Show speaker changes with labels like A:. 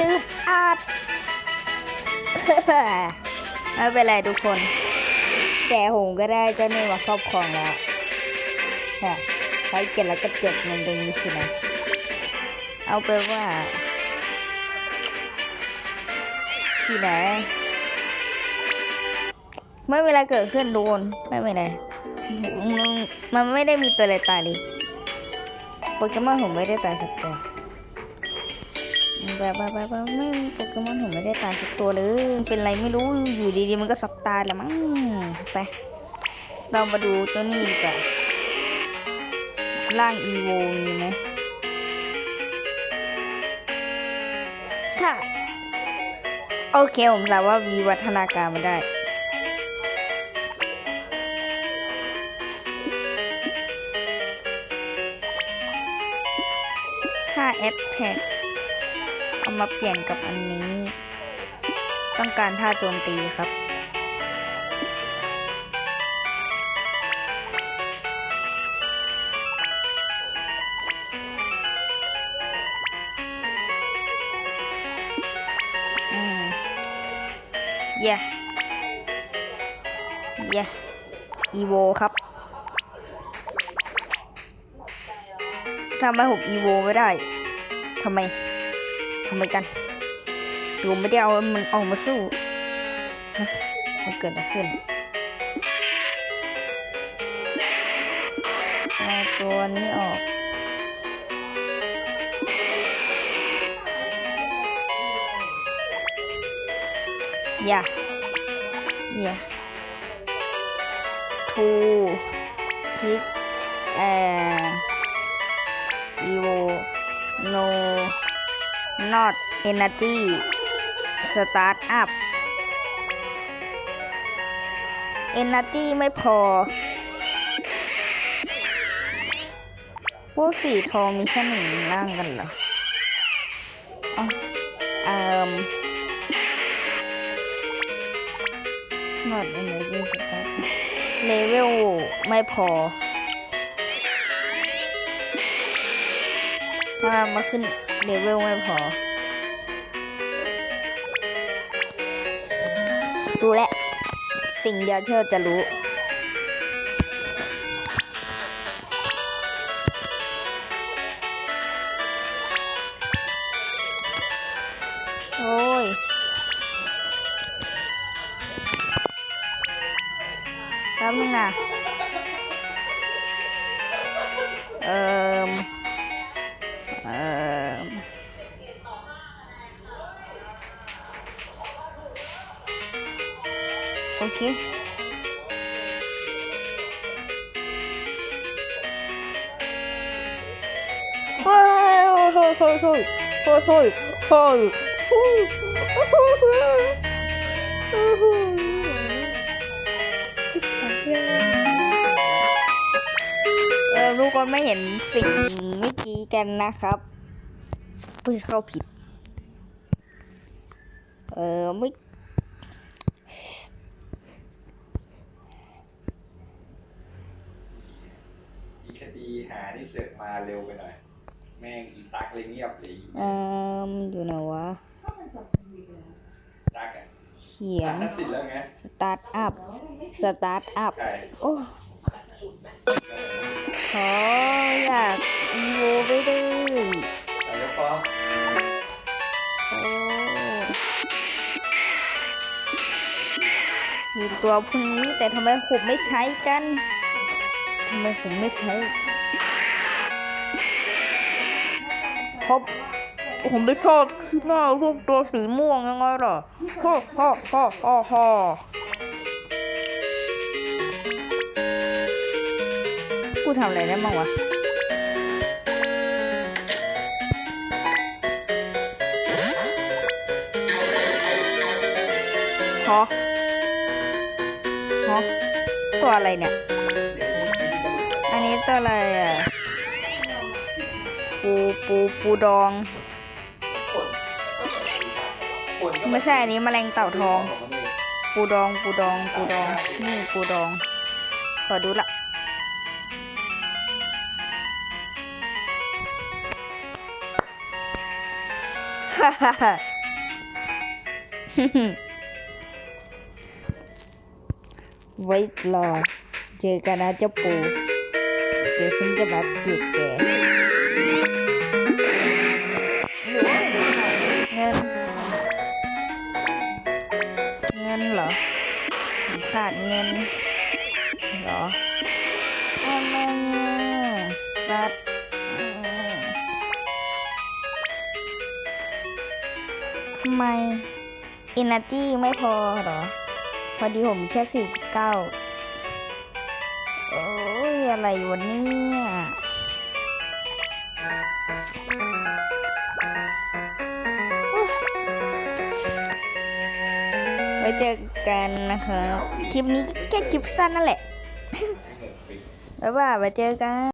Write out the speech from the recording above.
A: ลืมอาดไม่เป็นไรทุกคน แต่ผมก็ได้เจ้านี่มาครอบครองแล้วฮะใช้เก็บแล้วก็เจ็บมันตรงนี้สินะ เอาไปว่า ที่ไหน ไม่เวลาเกิดขึ้นโดนไม่เป็นไรมันไม่ได้มีตัวอะไรตายเลยโปเกมอนผมไม่ได้ตายสักตัว แบบแบบแบบแบบไม่โปเกมอนผมไม่ได้ตายสักตัวเลย เป็นไรไม่รู้อยู่ดีๆมันก็สักตายแหละมั้งไปเรามาดูตัวนี้ดีกว่าร่างอีโวมีไหมถ้าโอเคผมสามารถวิวัฒนาการมาได้ถ้า a อ t a c เอามาเปลี่ยนกับอันนี้ ต้องการท่าโจมตีครับ อืมเย่เย่อีโวครับทำไมผมอีโวไม่ได้ทำไม ทำไมกันผมไม่ได้เอามันออกมาสู้ฮะมันเกิดอะไรขึ้นเอาตัวนี้ออกอย่าอย่าทูทิกแอร์ Evo No Not Energy Start Up Energy ไม่พอพวกสีทองมีแค่หนึ่งร่างกันเหรออ๋อเอ่อ Not Energy Start เลเวลไม่พอ ถ้ามาขึ้นเลเวลไม่พอรู้แล้วสิ่งเดียวที่เราจะรู้ โอ้ยแป๊บนึงนะเอ่อ อเคว้าออ้ยโอ้ยโอกคนไม่เห็นสิ่งเมื่อกี้กันนะครับเพื่อเข้าผิด เออเมื่
B: อ นี่เสือกมาเร็วไปหน่อย แม่งอีตักเลยเงียบเลย
A: เออมันอยู่ไหนวะ
B: ตักอะ
A: เขีย
B: ตั
A: น
B: ดนัดสินแล้วไง
A: สตาร์ทอัพสตาร์ทอัพ
B: ใช่
A: โอ้ขออยากอีโวไปด้วย
B: แต่แล้วฟ้อง
A: โอ้มีตัวพวกนี้แต่ทำไมผมไม่ใช้กันทำไมผมไม่ใช้ ครบผมไม่ชอบหน้าพวกตัวสีม่วงยังไงล่ะฮ่าฮ่าฮ่าฮ่าฮ่ากูทำอะไรได้บ้างวะฮะฮะตัวอะไรเนี่ย อันนี้ตัวอะไรอะ ปูปูปูดอง
B: คนก็
A: ไม่ใช่อันนี้แมลงเต่าทอง
B: ของมันนี่
A: ปูดองปูดองปูดองนี่ปูดองขอดูละฮฮ่าฮ่าฮ่าไว้รอเจอกันนะเจ้าปูเดี๋ยวฉันจะแบบเกลียดแก เงิน เงินเหรอขาดเงินเหรออะไรอะสตาร์ทำไมอิน e r จี้ไม่พอเหรอ พอดีผมแค่สี่สิบเก้าโอ้ยอะไรวะเนี่ ไว้เจอกันนะคะคลิปนี้แค่คลิปสั้นนั่นแหละ
B: ให้หมดปิด
A: บ๊ายบายไว้เจอกัน